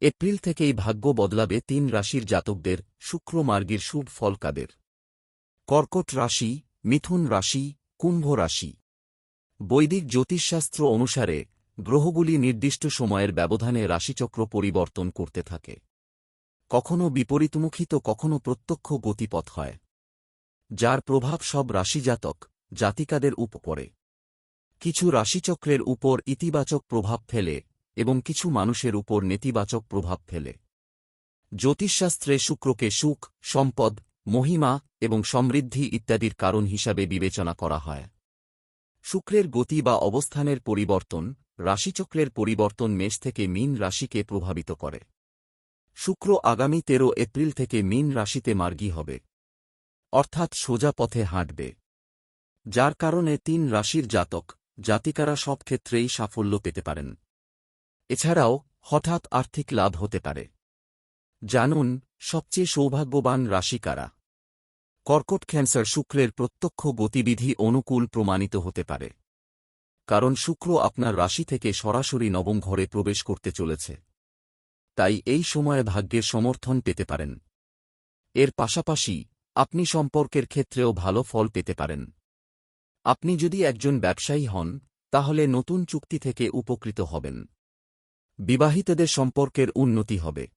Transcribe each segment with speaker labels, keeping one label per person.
Speaker 1: April থেকেই ভাগ্য বদলাবে তিন রাশির জাতকদের, শুক্র মার্গের শুভ ফল কাদের? কর্কট রাশি, মিথুন রাশি, কুম্ভ রাশি। বৈদিক জ্যোতিষশাস্ত্র অনুসারে, গ্রহগুলি নির্দিষ্ট সময়ের ব্যবধানে রাশিচক্র পরিবর্তন করতে থাকে। কখনও বিপরীতমুখী তো কখনও প্রত্যক্ষ গতিপথ হয়। যার প্রভাব সব রাশিজাতক, জাতিকাদের উপরে কিছু রাশিচক্রের উপর ইতিবাচক প্রভাব ফেলে এবং কিছু মানুষের উপর নেতিবাচক প্রভাব ফেলে। জ্যোতিষশাস্ত্রে শুক্রকে সুখ, সম্পদ, মহিমা এবং সমৃদ্ধি ইত্যাদির কারণ হিসাবে বিবেচনা করা হয়। শুক্রের গতি বা অবস্থানের পরিবর্তন রাশিচক্রের পরিবর্তন মেষ থেকে মীন রাশিকে প্রভাবিত করে। শুক্র আগামী তেরো এপ্রিল থেকে মীন রাশিতে মার্গী হবে। অর্থাৎ সোজা পথে হাঁটবে। যার কারণে তিন রাশির জাতক, জাতিকারা সব ক্ষেত্রেই সাফল্য পেতে পারেন। এছাড়াও, হঠাৎ আর্থিক লাভ হতে পারে। জানুন, সবচেয়ে সৌভাগ্যবান রাশি কারা? কর্কট ক্যান্সার শুক্রের প্রত্যক্ষ গতিবিধি অনুকূল প্রমাণিত হতে পারে। কারণ শুক্র আপনার রাশি থেকে সরাসরি নবম ঘরে প্রবেশ করতে চলেছে। তাই এই সময়ে ভাগ্যের সমর্থন পেতে পারেন। এর পাশাপাশি, আপনি সম্পর্কের ক্ষেত্রেও ভালো ফল পেতে পারেন। আপনি যদি একজন ব্যবসায়ী হন, তাহলে নতুন চুক্তি থেকে উপকৃত হবেন। বিবাহিতদের সম্পর্কের উন্নতি হবে।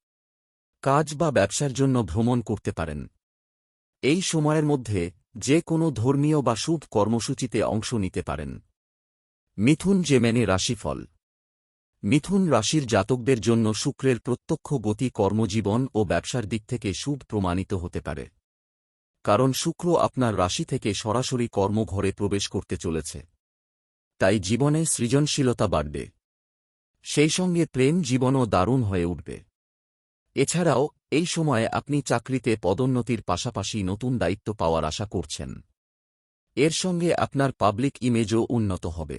Speaker 1: কাজ বা ব্যবসার জন্য ভ্রমণ করতে পারেন। এই সময়ের মধ্যে যে কোনো ধর্মীয় বা শুভ কর্মসূচিতে অংশ নিতে পারেন। মিথুন জেমেনে রাশিফল। মিথুন রাশির জাতকদের জন্য শুক্রের প্রত্যক্ষ গতি কর্মজীবন ও ব্যবসার দিক থেকে শুভ প্রমাণিত হতে পারে। কারণ শুক্র আপনার রাশি থেকে সরাসরি কর্মঘরে প্রবেশ করতে চলেছে। তাই জীবনে সৃজনশীলতা বাড়বে। সেই সঙ্গে প্রেম জীবনও দারুণ হয়ে উঠবে। এছাড়াও, এই সময়ে আপনি চাকরিতে পদোন্নতির পাশাপাশি নতুন দায়িত্ব পাওয়ার আশা করছেন। এর সঙ্গে আপনার পাবলিক ইমেজও উন্নত হবে।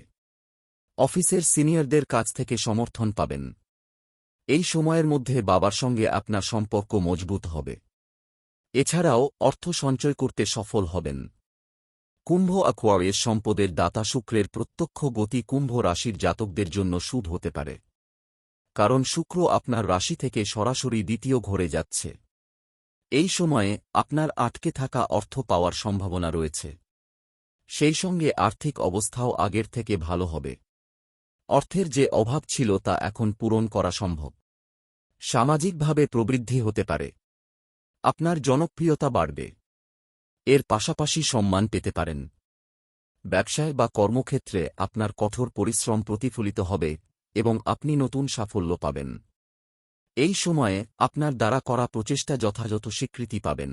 Speaker 1: অফিসের সিনিয়রদের কাছ থেকে সমর্থন পাবেন। এই সময়ের মধ্যে বাবার সঙ্গে আপনার সম্পর্ক মজবুত হবে। এছাড়াও, অর্থ সঞ্চয় করতে সফল হবেন। কুম্ভ অ্যাকোয়ারিয়াস সম্পদের দাতা শুক্রের প্রত্যক্ষ গতি কুম্ভ রাশির জাতকদের জন্য সুদ হতে পারে। কারণ শুক্র আপনার রাশি থেকে সরাসরি দ্বিতীয় ঘরে যাচ্ছে। এই সময়ে আপনার আটকে থাকা অর্থ পাওয়ার সম্ভাবনা রয়েছে। সেই সঙ্গে আর্থিক অবস্থাও আগের থেকে ভালো হবে। অর্থের যে অভাব ছিল তা এখন পূরণ করা সম্ভব। সামাজিকভাবে প্রবৃদ্ধি হতে পারে। আপনার জনপ্রিয়তা বাড়বে। এর পাশাপাশি সম্মান পেতে পারেন। ব্যবসায় বা কর্মক্ষেত্রে আপনার কঠোর পরিশ্রম প্রতিফলিত হবে এবং আপনি নতুন সাফল্য পাবেন। এই সময়ে আপনার দ্বারা করা প্রচেষ্টা যথাযথ স্বীকৃতি পাবেন।